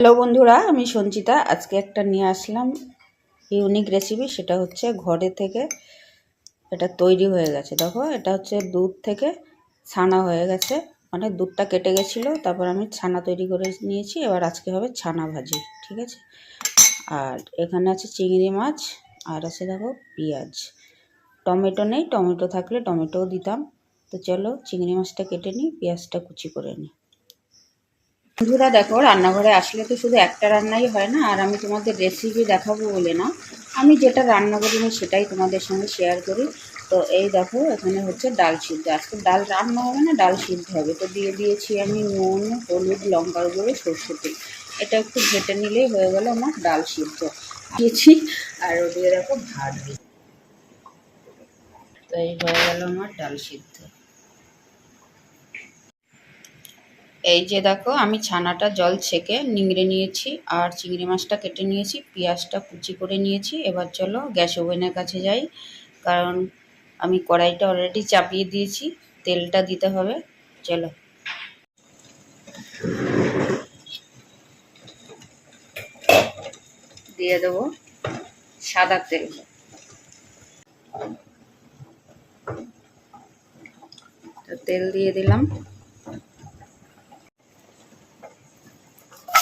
Hello বন্ধুরা, আমি সঞ্চিতা। আজকে একটা নিয়ে আসলাম ইউনিক রেসিপি সেটা হচ্ছে ঘরে থেকে এটা তৈরি হয়ে গেছে। দেখো, এটা হচ্ছে দুধ থেকে ছানা হয়ে গেছে। মানে দুধটা কেটে গেছিল, তারপর আমি ছানা তৈরি করে নিয়েছি। এবার আজকে হবে ছানা ভাজি, ঠিক আছে? আর এখানে আছে চিংড়ি মাছ, আর আছে দেখো পেঁয়াজ। টমেটো নেই, টমেটো থাকলে টমেটোও দিতাম। তো চলো চিংড়ি মাছটা কেটে নিই, পেঁয়াজটা কুচি করে নিই। বন্ধুরা, দেখো, রান্নাঘরে আসলে তো শুধু একটা রান্নাই হয় না, আর আমি তোমাদের রেসিপি দেখাবো বলে না। আমি যেটা রান্না করি আমি সেটাই তোমাদের সঙ্গে শেয়ার করি। তো এই দেখো, এখানে হচ্ছে ডাল সিদ্ধ। আজকে ডাল রান্না হবে না, ডাল সিদ্ধ হবে। তো দিয়ে দিয়েছি আমি নুন, হলুদ, লঙ্কার গুঁড়ো সর্ষে তেল। এটা একটু ঘেটে নিলেই হয়ে গেল আমার ডাল সিদ্ধ। দিয়েছি, আর ওদিকে দেখো ভাত। তো এই হয়ে গেল আমার ডাল সিদ্ধ। এই যে দেখো, আমি ছানাটা জল ছেঁকে নিংড়ে নিয়েছি আর চিংড়ি মাছটা কেটে নিয়েছি, পেঁয়াজটা কুচি করে নিয়েছি। এবার চলো গ্যাস ওভেনের কাছে যাই, কারণ আমি কড়াইটা অলরেডি চাপিয়ে দিয়েছি, তেলটা দিতে হবে। চলো। দিয়ে দেবো সাদা তেল। তেল দিয়ে দিলাম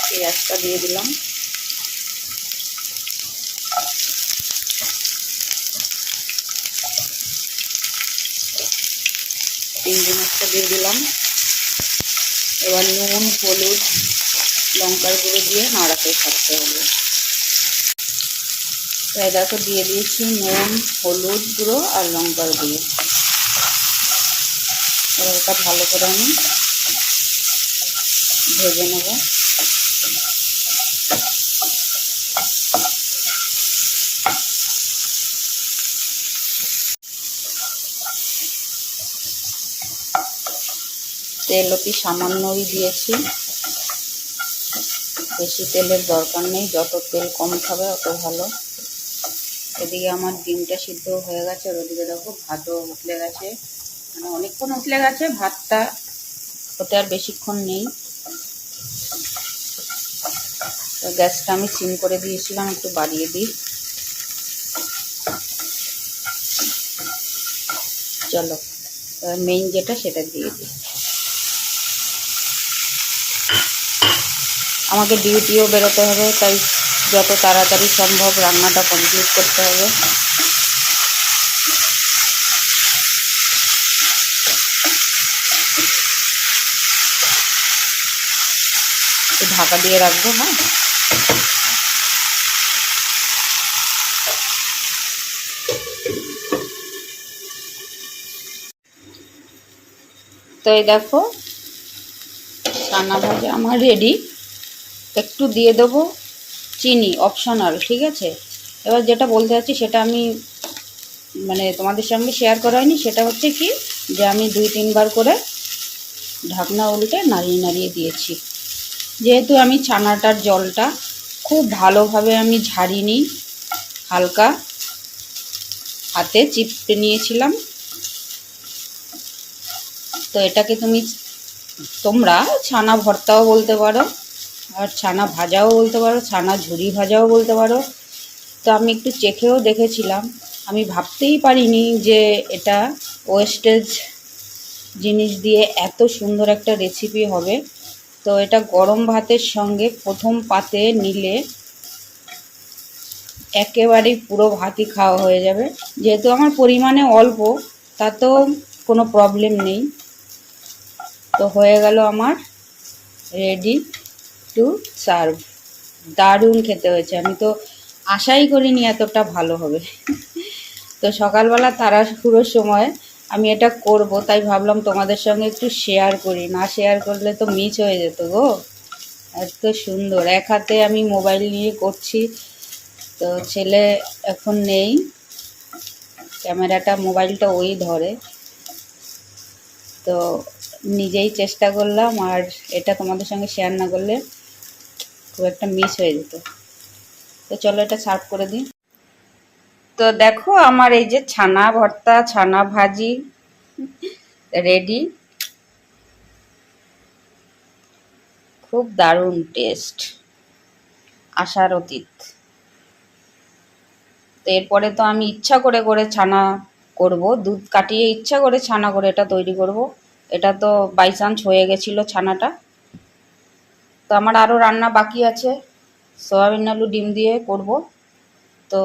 পেঁয়াজটা দিয়ে দিলাম। চিংড়ি মাছটা দিয়ে দিলাম। এবার নুন, হলুদ, লঙ্কার গুঁড়ো দিয়ে নাড়াতে থাকতে হবে। তাই দেখো দিয়ে দিয়েছি নুন, হলুদ গুঁড়ো আর লঙ্কার গুঁড়ো। এবার এটা ভালো করে আমি ভেজে নেব। তেল অতি সামান্যই দিয়েছি। বেশি তেলের দরকার নেই, যত তেল কম খাবে অত ভালো। এদিকে আমার ডিমটা সিদ্ধ হয়ে গেছে ওদিকে দেখো ভাতও উঠলে গেছে। মানে অনেকক্ষণ উঠলে গেছে, ভাতটা ওতে আর বেশিক্ষণ নেই। গ্যাসটা আমি সিম করে দিয়েছিলাম, একটু বাড়িয়ে দিই। চলো মেইন যেটা সেটা দিয়ে দিই। আমাকে ডিউটিও বেরোতে হবে, তাই যত তাড়াতাড়ি সম্ভব রান্নাটা কমপ্লিট করতে হবে। ঢাকা দিয়ে রাখব হ্যাঁ? তো এই দেখো ভাজা আমার রেডি একটু দিয়ে দেবো চিনি অপশনাল ঠিক আছে? এবার যেটা বলতে চাচ্ছি সেটা আমি মানে তোমাদের সঙ্গে শেয়ার করা হয়নি, সেটা হচ্ছে কি যে আমি দুই তিনবার করে ঢাকনা উল্টে নাড়িয়ে নাড়িয়ে দিয়েছি। যেহেতু আমি ছানাটার জলটা খুব ভালোভাবে আমি ঝাড়িনি, হালকা হাতে চিপটে নিয়েছিলাম। তো এটাকে তুমি তোমরা ছানা ভর্তাও বলতে পারো। আর ছানা ভাজাও বলতে পারো, ছানা ঝুরি ভাজাও বলতে পারো। তো আমি একটু চেখেও দেখেছিলাম। আমি ভাবতেই পারিনি যে এটা ওয়েস্টেজ জিনিস দিয়ে এত সুন্দর একটা রেসিপি হবে। তো এটা গরম ভাতের সঙ্গে প্রথম পাতে নিলে একেবারেই পুরো ভাতই খাওয়া হয়ে যাবে। যেহেতু আমার পরিমাণে অল্প, তাতেও কোনো প্রবলেম নেই। তো হয়ে গেল আমার রেডি টু সার্ভ। দারুণ খেতে হয়েছে। আমি তো আশাই করিনি এতটা ভালো হবে। তো সকালবেলা তাড়াহুড়োর সময় আমি এটা করব, তাই ভাবলাম তোমাদের সঙ্গে একটু শেয়ার করি। না শেয়ার করলে তো মিস হয়ে যেত গো। এত সুন্দর। এক হাতে আমি মোবাইল নিয়ে করছি। তো ছেলে এখন নেই। ক্যামেরাটা মোবাইলটা ওই ধরে। তো নিজেই চেষ্টা করলাম আর এটা তোমাদের সঙ্গে শেয়ার না করলে খুব একটা মিস হয়ে যেত। তো চলো এটা সার্ভ করে দিই। তো দেখো আমার এই যে ছানা ভর্তা, ছানা ভাজি রেডি খুব দারুণ টেস্ট আশার অতীত। তো এরপরে তো আমি ইচ্ছা করে করে ছানা করব, দুধ কাটিয়ে ইচ্ছা করে ছানা করে এটা তৈরি করব। এটা তো বাই চান্স হয়ে গেছিল ছানাটা। তো আমার আরও রান্না বাকি আছে। সয়াবিন আলু, ডিম দিয়ে করব। তো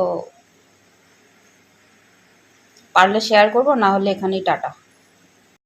পারলে শেয়ার করব, না হলে এখানেই টাটা।